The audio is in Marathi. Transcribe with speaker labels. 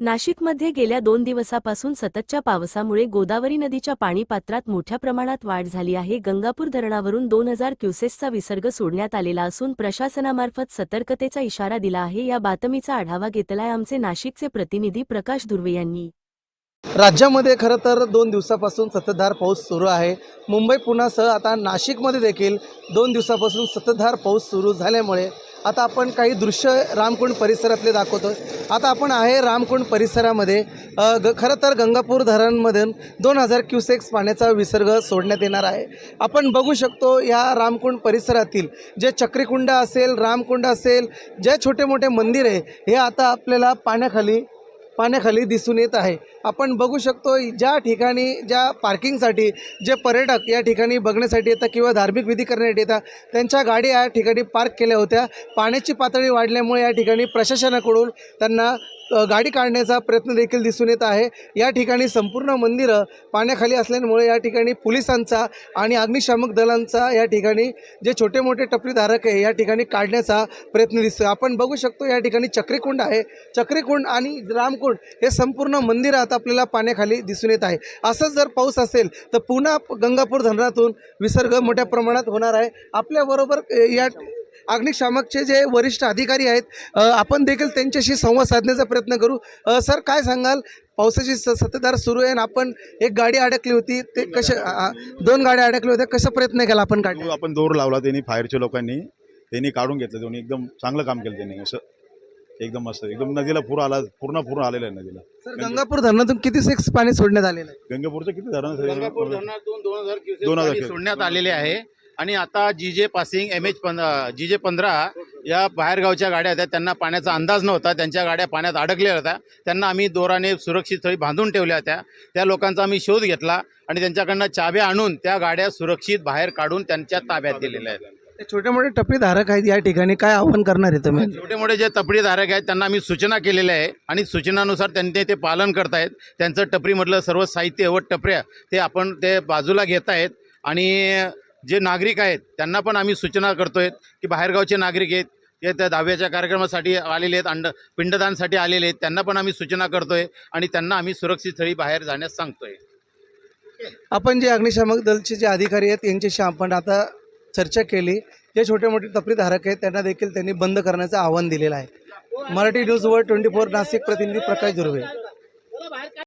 Speaker 1: नाशिकमध्ये गेल्या दोन दिवसापासून सततच्या पावसामुळे गोदावरी नदीच्या पाणीपात्रात मोठ्या प्रमाणात वाढ झाली आहे. गंगापूर धरणावरून दोन हजार क्युसेसचा विसर्ग सोडण्यात आलेला असून प्रशासनामार्फत सतर्कतेचा इशारा दिला आहे. या बातमीचा आढावा घेतलाय आमचे नाशिकचे प्रतिनिधी प्रकाश धुर्वे यांनी.
Speaker 2: राज्यामध्ये खरं तर दोन दिवसापासून सततधार पाऊस सुरू आहे. मुंबई पुण्यासह आता नाशिकमध्ये देखील दोन दिवसापासून सततधार पाऊस सुरू झाल्यामुळे आता आपण काही दृश्य रामकुंड परिसरातले दाखवतो आता आपण आहे रामकुंड परिसरामध्ये ग खरं तर गंगापूर धरणमधून दोन हजार क्युसेक्स पाण्याचा विसर्ग सोडण्यात येणार आहे. आपण बघू शकतो या रामकुंड परिसरातील जे चक्रीकुंड असेल रामकुंड असेल जे छोटे मोठे मंदिर आहे हे आता आपल्याला पाण्याखाली पाण्याखाली दिसून येत आहे. आपण बघू शकतो ज्या ठिकाणी ज्या पार्किंगसाठी जे पर्यटक या ठिकाणी बघण्यासाठी येतात किंवा धार्मिक विधी करण्यासाठी येतात त्यांच्या गाडी या ठिकाणी पार्क केल्या होत्या. पाण्याची पातळी वाढल्यामुळे या ठिकाणी प्रशासनाकडून त्यांना गाडी काढण्याचा प्रयत्न देखील दिसून येत आहे. या ठिकाणी संपूर्ण मंदिरं पाण्याखाली असल्यामुळे या ठिकाणी पोलिसांचा आणि अग्निशामक दलांचा या ठिकाणी जे छोटे मोठे टपरीधारक आहे या ठिकाणी काढण्याचा प्रयत्न दिसतो. आपण बघू शकतो या ठिकाणी चक्रीकुंड आहे. चक्रीकुंड आणि रामकुंड हे संपूर्ण मंदिर आता आपल्याला पाण्याखाली दिसून येत आहे. असंच जर पाऊस असेल तर पुन्हा गंगापूर धरणातून विसर्ग मोठ्या प्रमाणात होणार आहे. आपल्याबरोबर या अग्निशामकचे जे वरिष्ठ अधिकारी आहेत आपण देखील त्यांच्याशी संवाद साधण्याचा प्रयत्न करू. सर काय सांगाल? पावसाची स सततधार सुरू आहे आणि आपण एक गाडी अडकली होती ते कशा आ- दोन गाड्या अडकल्या होत्या कसा प्रयत्न केला आपण काढण्याचा?
Speaker 3: आपण दोर लावला त्यांनी फायरच्या लोकांनी. त्यांनी काढून घेतलं दोन्ही एकदम चांगलं काम केलं त्यांनी असं एकदम मस्त एकदम नदीला पूर आला पूर्ण पूर्ण आलेलं आहे नदीला.
Speaker 2: सर गंगापूर धरणातून किती सेक्स पाणी सोडण्यात आलेलं आहे?
Speaker 3: गंगापूरचं किती धरण?
Speaker 4: गंगापूर धरणातून दोन हजार क्युसेक
Speaker 3: दोन हजार
Speaker 4: पाणी
Speaker 3: क्युसेक.
Speaker 4: सोडण्यात आलेले आहे. आणि आता जी जे पासिंग एम एच जी जे पंधरा या बाहेरगावच्या गाड्या होत्या त्यांना पाण्याचा अंदाज नव्हता. त्यांच्या गाड्या पाण्यात अडकल्या होत्या. त्यांना आम्ही दोराने सुरक्षित स्थळी बांधून ठेवल्या होत्या. त्या लोकांचा आम्ही शोध घेतला आणि त्यांच्याकडनं चाव्या आणून त्या गाड्या सुरक्षित बाहेर काढून त्यांच्या ताब्यात दिलेल्या आहेत.
Speaker 2: ते छोटे मोठे टपरी धारक आहेत या ठिकाणी. काय आव्हान करणार आहे तुम्ही?
Speaker 4: छोटे मोठे जे टपरीधारक आहेत त्यांना आम्ही सूचना केलेल्या आहे आणि सूचनानुसार त्यांनी ते पालन करतायत. त्यांचं टपरीमधलं सर्व साहित्य व टपऱ्या ते आपण ते बाजूला घेत आहेत. आणि जे नागरिक आहेत त्यांना पण आम्ही सूचना करतोय की बाहेरगावचे नागरिक आहेत ते त्या दहाव्याच्या कार्यक्रमासाठी आलेले आहेत अंड पिंडदानसाठी आलेले आहेत त्यांना पण आम्ही सूचना करतोय आणि त्यांना आम्ही सुरक्षित स्थळी बाहेर जाण्यास सांगतोय.
Speaker 2: आपण जे अग्निशामक दलचे जे अधिकारी आहेत यांच्याशी आपण आता चर्चा केली. जे छोटे मोठे टपरीधारक आहेत त्यांना देखील त्यांनी बंद करण्याचं आव्हान दिलेलं आहे. मराठी न्यूज वर ट्वेंटी फोर नाशिक प्रतिनिधी प्रकाश दुर्वे.